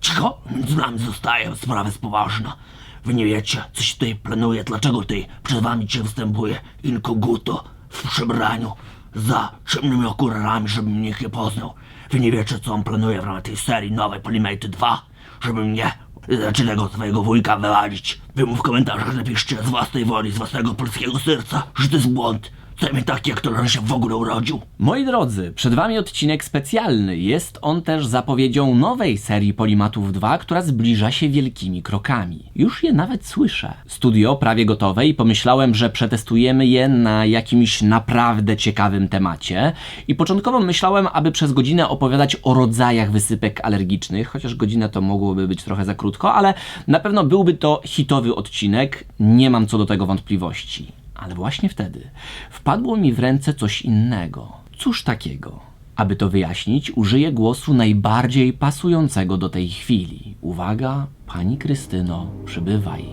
cicho, między nami zostaje, sprawa jest poważna. Wy nie wiecie, co się tutaj planuje, dlaczego tutaj przed wami cię występuje inkoguto w przebraniu za ciemnymi okularami, żebym nikt nie poznał. Wy nie wiecie, co on planuje w ramach tej serii nowej Polimate 2, żeby mnie, znaczy tego swojego wujka wywalić. Wy mu w komentarzach napiszcie z własnej woli, z własnego polskiego serca, że to jest błąd. Zajmie taki, jak to on się w ogóle urodził. Moi drodzy, przed Wami odcinek specjalny. Jest on też zapowiedzią nowej serii Polimatów 2, która zbliża się wielkimi krokami. Już je nawet słyszę. Studio prawie gotowe i pomyślałem, że przetestujemy je na jakimś naprawdę ciekawym temacie. I początkowo myślałem, aby przez godzinę opowiadać o rodzajach wysypek alergicznych, chociaż godzina to mogłoby być trochę za krótko, ale na pewno byłby to hitowy odcinek. Nie mam co do tego wątpliwości. Ale właśnie wtedy wpadło mi w ręce coś innego. Cóż takiego? Aby to wyjaśnić, użyję głosu najbardziej pasującego do tej chwili. Uwaga, pani Krystyno, przybywaj.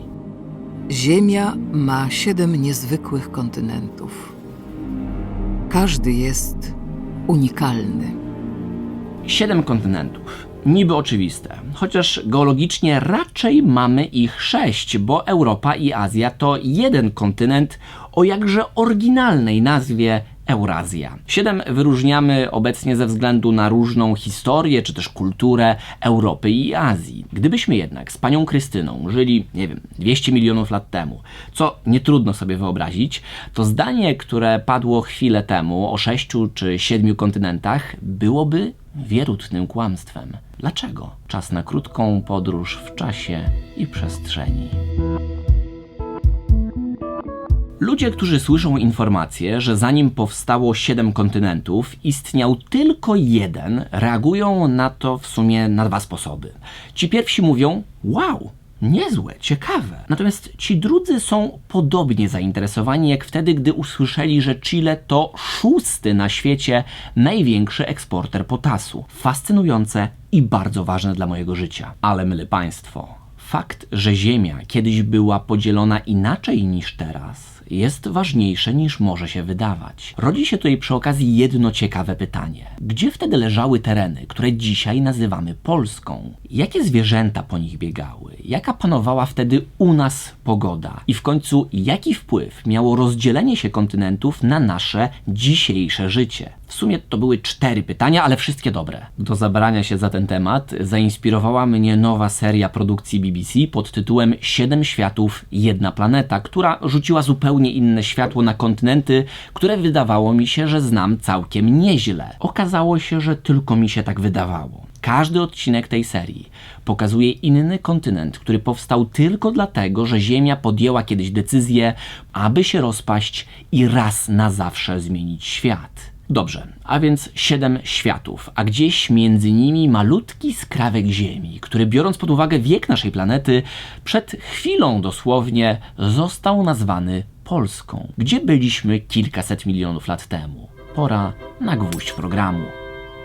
Ziemia ma siedem niezwykłych kontynentów. Każdy jest unikalny. Siedem kontynentów. Niby oczywiste, chociaż geologicznie raczej mamy ich sześć, bo Europa i Azja to jeden kontynent o jakże oryginalnej nazwie Eurazja. Siedem wyróżniamy obecnie ze względu na różną historię czy też kulturę Europy i Azji. Gdybyśmy jednak z panią Krystyną żyli, nie wiem, 200 milionów lat temu, co nie trudno sobie wyobrazić, to zdanie, które padło chwilę temu o sześciu czy siedmiu kontynentach, byłoby wierutnym kłamstwem. Dlaczego? Czas na krótką podróż w czasie i przestrzeni. Ludzie, którzy słyszą informację, że zanim powstało siedem kontynentów, istniał tylko jeden, reagują na to w sumie na dwa sposoby. Ci pierwsi mówią: Wow, niezłe, ciekawe. Natomiast ci drudzy są podobnie zainteresowani jak wtedy, gdy usłyszeli, że Chile to szósty na świecie największy eksporter potasu. Fascynujące i bardzo ważne dla mojego życia. Ale mylę Państwo. Fakt, że Ziemia kiedyś była podzielona inaczej niż teraz, jest ważniejsze niż może się wydawać. Rodzi się tutaj przy okazji jedno ciekawe pytanie. Gdzie wtedy leżały tereny, które dzisiaj nazywamy Polską? Jakie zwierzęta po nich biegały? Jaka panowała wtedy u nas pogoda? I w końcu, jaki wpływ miało rozdzielenie się kontynentów na nasze dzisiejsze życie? W sumie to były cztery pytania, ale wszystkie dobre. Do zabrania się za ten temat zainspirowała mnie nowa seria produkcji BBC pod tytułem Siedem światów, jedna planeta, która rzuciła zupełnie inne światło na kontynenty, które wydawało mi się, że znam całkiem nieźle. Okazało się, że tylko mi się tak wydawało. Każdy odcinek tej serii pokazuje inny kontynent, który powstał tylko dlatego, że Ziemia podjęła kiedyś decyzję, aby się rozpaść i raz na zawsze zmienić świat. Dobrze, a więc siedem światów, a gdzieś między nimi malutki skrawek Ziemi, który biorąc pod uwagę wiek naszej planety, przed chwilą dosłownie został nazwany Polską. Gdzie byliśmy kilkaset milionów lat temu? Pora na gwóźdź programu.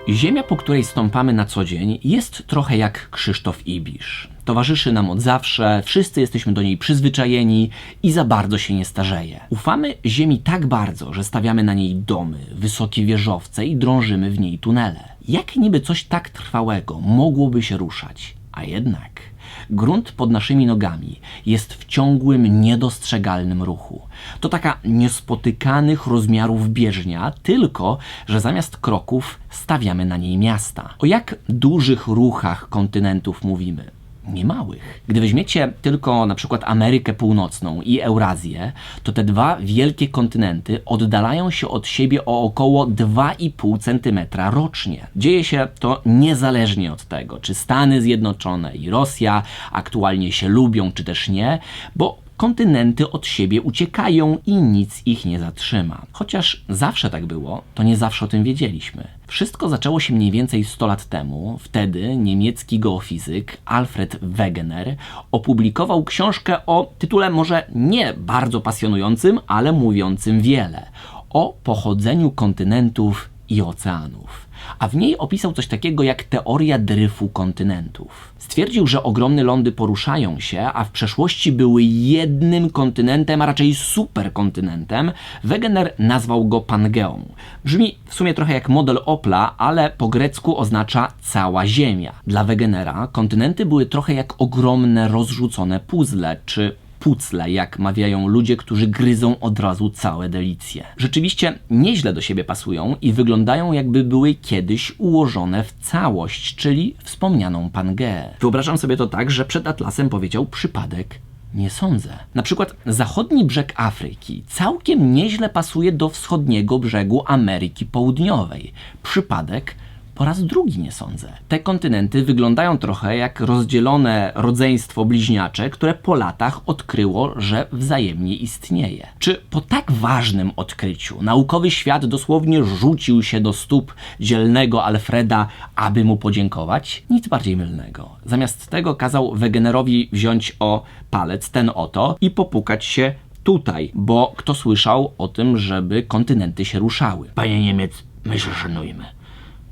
Ziemia, po której stąpamy na co dzień, jest trochę jak Krzysztof Ibisz. Towarzyszy nam od zawsze, wszyscy jesteśmy do niej przyzwyczajeni i za bardzo się nie starzeje. Ufamy Ziemi tak bardzo, że stawiamy na niej domy, wysokie wieżowce i drążymy w niej tunele. Jak niby coś tak trwałego mogłoby się ruszać? A jednak grunt pod naszymi nogami jest w ciągłym, niedostrzegalnym ruchu. To taka niespotykanych rozmiarów bieżnia, tylko że zamiast kroków stawiamy na niej miasta. O jak dużych ruchach kontynentów mówimy? Niemałych. Gdy weźmiecie tylko na przykład Amerykę Północną i Eurazję, to te dwa wielkie kontynenty oddalają się od siebie o około 2,5 cm rocznie. Dzieje się to niezależnie od tego, czy Stany Zjednoczone i Rosja aktualnie się lubią, czy też nie, bo kontynenty od siebie uciekają i nic ich nie zatrzyma. Chociaż zawsze tak było, to nie zawsze o tym wiedzieliśmy. Wszystko zaczęło się mniej więcej 100 lat temu. Wtedy niemiecki geofizyk Alfred Wegener opublikował książkę o tytule może nie bardzo pasjonującym, ale mówiącym wiele o pochodzeniu kontynentów i oceanów. A w niej opisał coś takiego jak teoria dryfu kontynentów. Stwierdził, że ogromne lądy poruszają się, a w przeszłości były jednym kontynentem, a raczej superkontynentem. Wegener nazwał go Pangeą. Brzmi w sumie trochę jak model Opla, ale po grecku oznacza cała Ziemia. Dla Wegenera kontynenty były trochę jak ogromne rozrzucone puzzle, czy pucle, jak mawiają ludzie, którzy gryzą od razu całe delicje. Rzeczywiście nieźle do siebie pasują i wyglądają jakby były kiedyś ułożone w całość, czyli wspomnianą Pangeę. Wyobrażam sobie to tak, że przed Atlasem powiedział przypadek nie sądzę. Na przykład zachodni brzeg Afryki całkiem nieźle pasuje do wschodniego brzegu Ameryki Południowej. Przypadek po raz drugi nie sądzę. Te kontynenty wyglądają trochę jak rozdzielone rodzeństwo bliźniacze, które po latach odkryło, że wzajemnie istnieje. Czy po tak ważnym odkryciu naukowy świat dosłownie rzucił się do stóp dzielnego Alfreda, aby mu podziękować? Nic bardziej mylnego. Zamiast tego kazał Wegenerowi wziąć o palec ten oto i popukać się tutaj, bo kto słyszał o tym, żeby kontynenty się ruszały? Panie Niemiec, my się szanujmy.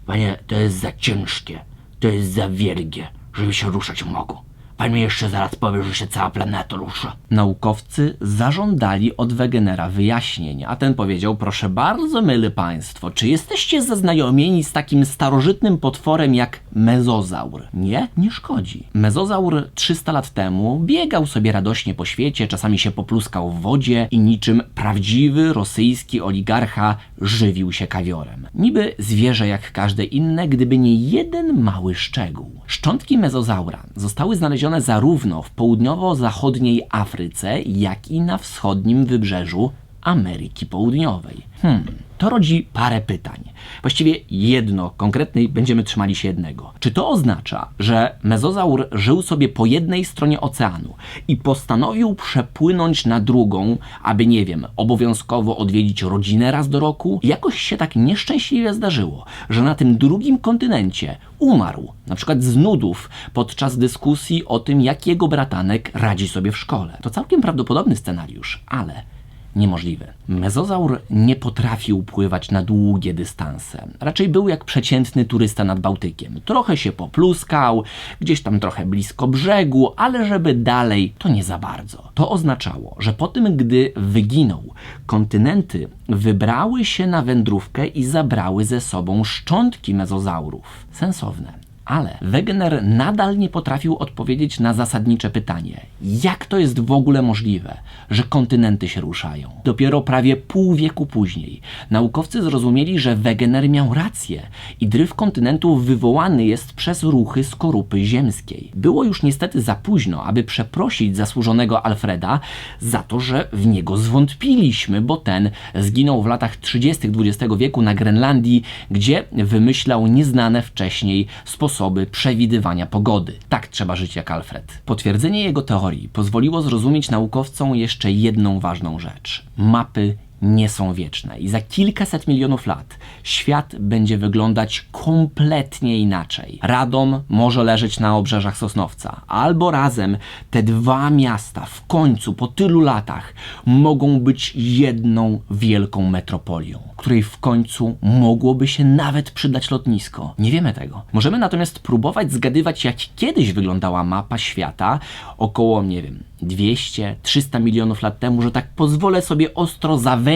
Panie, to jest za ciężkie, to jest za wielgie, żeby się ruszać mogło. Pan mi jeszcze zaraz powie, że się cała planeta rusza. Naukowcy zażądali od Wegenera wyjaśnień, a ten powiedział: Proszę bardzo, myli państwo, czy jesteście zaznajomieni z takim starożytnym potworem jak mezozaur? Nie, nie szkodzi. Mezozaur 300 lat temu biegał sobie radośnie po świecie, czasami się popluskał w wodzie i niczym prawdziwy rosyjski oligarcha żywił się kawiorem. Niby zwierzę jak każde inne, gdyby nie jeden mały szczegół. Szczątki mezozaura zostały znalezione zarówno w południowo-zachodniej Afryce, jak i na wschodnim wybrzeżu Ameryki Południowej. Hmm, to rodzi parę pytań. Właściwie jedno, konkretnej będziemy trzymali się jednego. Czy to oznacza, że mezozaur żył sobie po jednej stronie oceanu i postanowił przepłynąć na drugą, aby, nie wiem, obowiązkowo odwiedzić rodzinę raz do roku? Jakoś się tak nieszczęśliwie zdarzyło, że na tym drugim kontynencie umarł, na przykład z nudów, podczas dyskusji o tym, jak jego bratanek radzi sobie w szkole. To całkiem prawdopodobny scenariusz, ale niemożliwy. Mezozaur nie potrafił pływać na długie dystanse. Raczej był jak przeciętny turysta nad Bałtykiem. Trochę się popluskał, gdzieś tam trochę blisko brzegu, ale żeby dalej, to nie za bardzo. To oznaczało, że po tym, gdy wyginął, kontynenty wybrały się na wędrówkę i zabrały ze sobą szczątki mezozaurów. Sensowne. Ale Wegener nadal nie potrafił odpowiedzieć na zasadnicze pytanie: jak to jest w ogóle możliwe, że kontynenty się ruszają? Dopiero prawie pół wieku później naukowcy zrozumieli, że Wegener miał rację i dryf kontynentów wywołany jest przez ruchy skorupy ziemskiej. Było już niestety za późno, aby przeprosić zasłużonego Alfreda za to, że w niego zwątpiliśmy, bo ten zginął w latach 30. XX wieku na Grenlandii, gdzie wymyślał nieznane wcześniej sposoby przewidywania pogody. Tak trzeba żyć jak Alfred. Potwierdzenie jego teorii pozwoliło zrozumieć naukowcom jeszcze jedną ważną rzecz. Mapy nie są wieczne i za kilkaset milionów lat świat będzie wyglądać kompletnie inaczej. Radom może leżeć na obrzeżach Sosnowca, albo razem te dwa miasta w końcu po tylu latach mogą być jedną wielką metropolią, której w końcu mogłoby się nawet przydać lotnisko. Nie wiemy tego. Możemy natomiast próbować zgadywać, jak kiedyś wyglądała mapa świata około, nie wiem, 200-300 milionów lat temu, że tak pozwolę sobie ostro zawęzić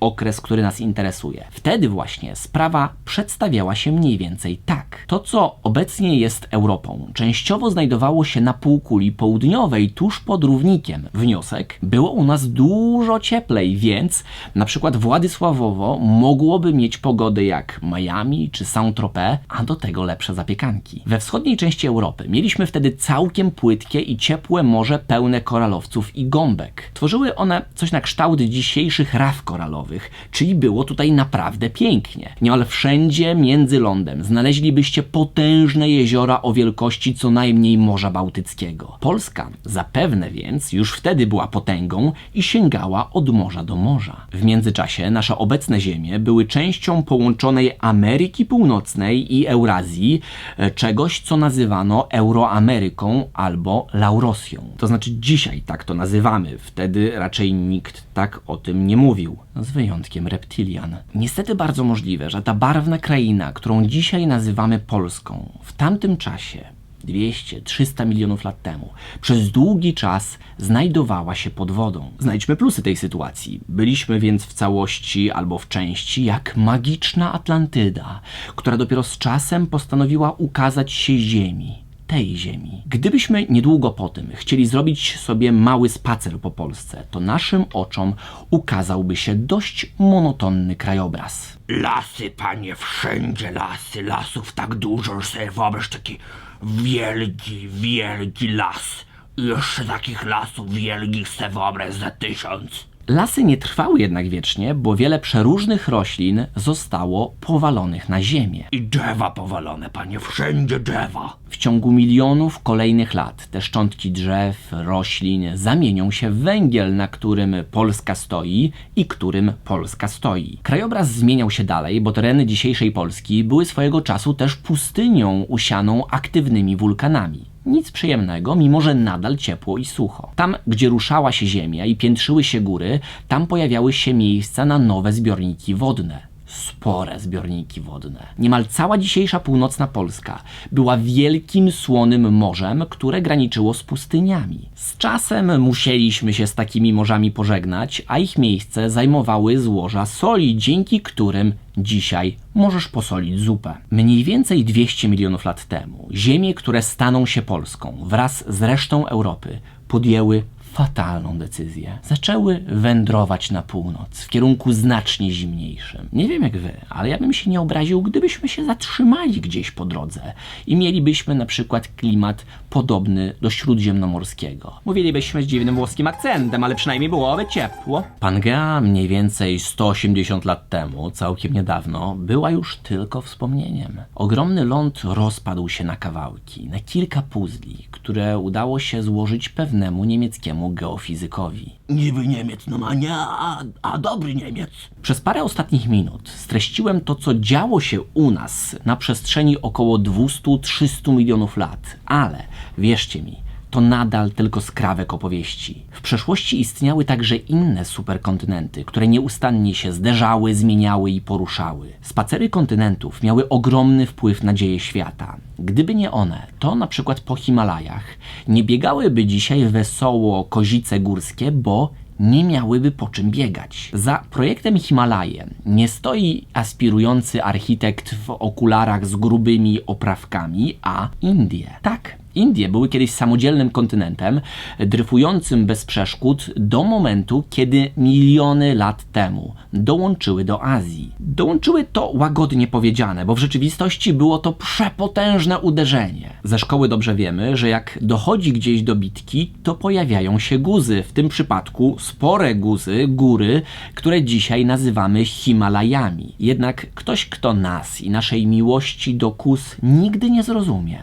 okres, który nas interesuje. Wtedy właśnie sprawa przedstawiała się mniej więcej tak. To, co obecnie jest Europą, częściowo znajdowało się na półkuli południowej, tuż pod równikiem. Wniosek, było u nas dużo cieplej, więc na przykład Władysławowo mogłoby mieć pogodę jak Miami czy Saint-Tropez, a do tego lepsze zapiekanki. We wschodniej części Europy mieliśmy wtedy całkiem płytkie i ciepłe morze pełne koralowców i gąbek. Tworzyły one coś na kształt dzisiejszych raf koralowych, czyli było tutaj naprawdę pięknie. Niemal wszędzie między lądem znaleźlibyście potężne jeziora o wielkości co najmniej Morza Bałtyckiego. Polska zapewne więc już wtedy była potęgą i sięgała od morza do morza. W międzyczasie nasze obecne ziemie były częścią połączonej Ameryki Północnej i Eurazji, e, czegoś co nazywano Euroameryką albo Laurosją. To znaczy dzisiaj tak to nazywamy, wtedy raczej nikt tak o tym nie mówi. Mówił, z wyjątkiem reptilian. Niestety bardzo możliwe, że ta barwna kraina, którą dzisiaj nazywamy Polską, w tamtym czasie 200-300 milionów lat temu, przez długi czas znajdowała się pod wodą. Znajdźmy plusy tej sytuacji. Byliśmy więc w całości albo w części jak magiczna Atlantyda, która dopiero z czasem postanowiła ukazać się Ziemi. Tej ziemi. Gdybyśmy niedługo po tym chcieli zrobić sobie mały spacer po Polsce, to naszym oczom ukazałby się dość monotonny krajobraz. Lasy, panie, wszędzie lasy, lasów tak dużo, że sobie wyobraź taki wielki, wielki las. I jeszcze takich lasów wielkich sobie wyobraź za tysiąc. Lasy nie trwały jednak wiecznie, bo wiele przeróżnych roślin zostało powalonych na ziemię. I drzewa powalone, panie, wszędzie drzewa. Ciągu milionów kolejnych lat te szczątki drzew, roślin zamienią się w węgiel, na którym Polska stoi i którym Polska stoi. Krajobraz zmieniał się dalej, bo tereny dzisiejszej Polski były swojego czasu też pustynią usianą aktywnymi wulkanami. Nic przyjemnego, mimo że nadal ciepło i sucho. Tam, gdzie ruszała się ziemia i piętrzyły się góry, tam pojawiały się miejsca na nowe zbiorniki wodne spore zbiorniki wodne. Niemal cała dzisiejsza północna Polska była wielkim słonym morzem, które graniczyło z pustyniami. Z czasem musieliśmy się z takimi morzami pożegnać, a ich miejsce zajmowały złoża soli, dzięki którym dzisiaj możesz posolić zupę. Mniej więcej 200 milionów lat temu ziemie, które staną się Polską wraz z resztą Europy podjęły fatalną decyzję. Zaczęły wędrować na północ, w kierunku znacznie zimniejszym. Nie wiem jak wy, ale ja bym się nie obraził, gdybyśmy się zatrzymali gdzieś po drodze i mielibyśmy na przykład klimat podobny do śródziemnomorskiego. Mówilibyśmy z dziwnym włoskim akcentem, ale przynajmniej byłoby ciepło. Pangea mniej więcej 180 lat temu, całkiem niedawno, była już tylko wspomnieniem. Ogromny ląd rozpadł się na kawałki, na kilka puzli, które udało się złożyć pewnemu niemieckiemu geofizykowi. Niby Niemiec, no a nie, a, a dobry Niemiec. Przez parę ostatnich minut streściłem to, co działo się u nas na przestrzeni około 200-300 milionów lat, ale wierzcie mi, to nadal tylko skrawek opowieści. W przeszłości istniały także inne superkontynenty, które nieustannie się zderzały, zmieniały i poruszały. Spacery kontynentów miały ogromny wpływ na dzieje świata. Gdyby nie one, to na przykład po Himalajach nie biegałyby dzisiaj wesoło kozice górskie, bo nie miałyby po czym biegać. Za projektem Himalaje nie stoi aspirujący architekt w okularach z grubymi oprawkami, a Indie. Tak, Indie były kiedyś samodzielnym kontynentem, dryfującym bez przeszkód do momentu, kiedy miliony lat temu dołączyły do Azji. Dołączyły to łagodnie powiedziane, bo w rzeczywistości było to przepotężne uderzenie. Ze szkoły dobrze wiemy, że jak dochodzi gdzieś do bitki, to pojawiają się guzy, w tym przypadku spore guzy, góry, które dzisiaj nazywamy Himalajami. Jednak ktoś, kto nas i naszej miłości do kus nigdy nie zrozumie,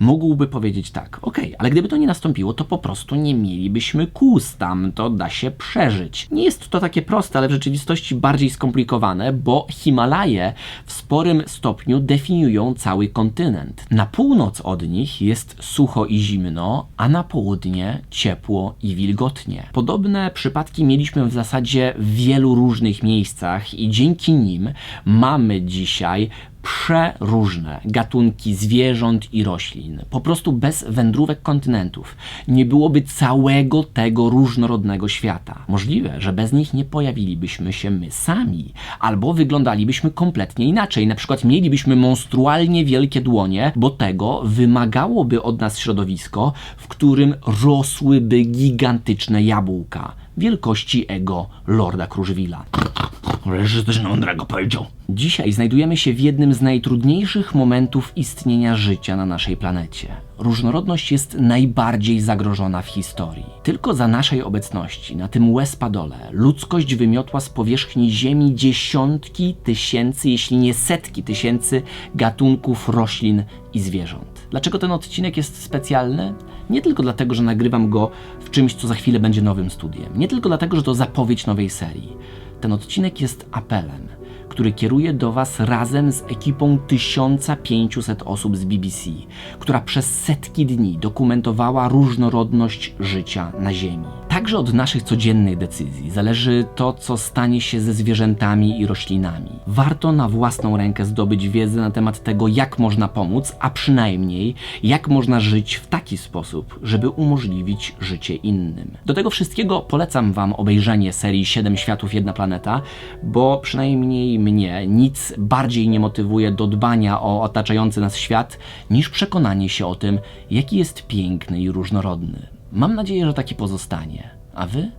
mógłby powiedzieć tak, okej, ale gdyby to nie nastąpiło, to po prostu nie mielibyśmy kłus tam, to da się przeżyć. Nie jest to takie proste, ale w rzeczywistości bardziej skomplikowane, bo Himalaje w sporym stopniu definiują cały kontynent. Na północ od nich jest sucho i zimno, a na południe ciepło i wilgotnie. Podobne przypadki mieliśmy w zasadzie w wielu różnych miejscach i dzięki nim mamy dzisiaj przeróżne gatunki zwierząt i roślin. Po prostu bez wędrówek kontynentów nie byłoby całego tego różnorodnego świata. Możliwe, że bez nich nie pojawilibyśmy się my sami, albo wyglądalibyśmy kompletnie inaczej. Na przykład mielibyśmy monstrualnie wielkie dłonie, bo tego wymagałoby od nas środowisko, w którym rosłyby gigantyczne jabłka wielkości ego Lorda Kruszwila. Że coś mądrego powiedział. Dzisiaj znajdujemy się w jednym z najtrudniejszych momentów istnienia życia na naszej planecie. Różnorodność jest najbardziej zagrożona w historii. Tylko za naszej obecności na tym łespadole ludzkość wymiotła z powierzchni Ziemi dziesiątki tysięcy, jeśli nie setki tysięcy gatunków roślin i zwierząt. Dlaczego ten odcinek jest specjalny? Nie tylko dlatego, że nagrywam go w czymś, co za chwilę będzie nowym studiem. Nie tylko dlatego, że to zapowiedź nowej serii. Ten odcinek jest apelem, który kieruję do Was razem z ekipą 1500 osób z BBC, która przez setki dni dokumentowała różnorodność życia na Ziemi. Ta Także od naszych codziennych decyzji zależy to, co stanie się ze zwierzętami i roślinami. Warto na własną rękę zdobyć wiedzę na temat tego, jak można pomóc, a przynajmniej jak można żyć w taki sposób, żeby umożliwić życie innym. Do tego wszystkiego polecam Wam obejrzenie serii 7 światów, jedna planeta, bo przynajmniej mnie nic bardziej nie motywuje do dbania o otaczający nas świat, niż przekonanie się o tym, jaki jest piękny i różnorodny. Mam nadzieję, że taki pozostanie. A Wy?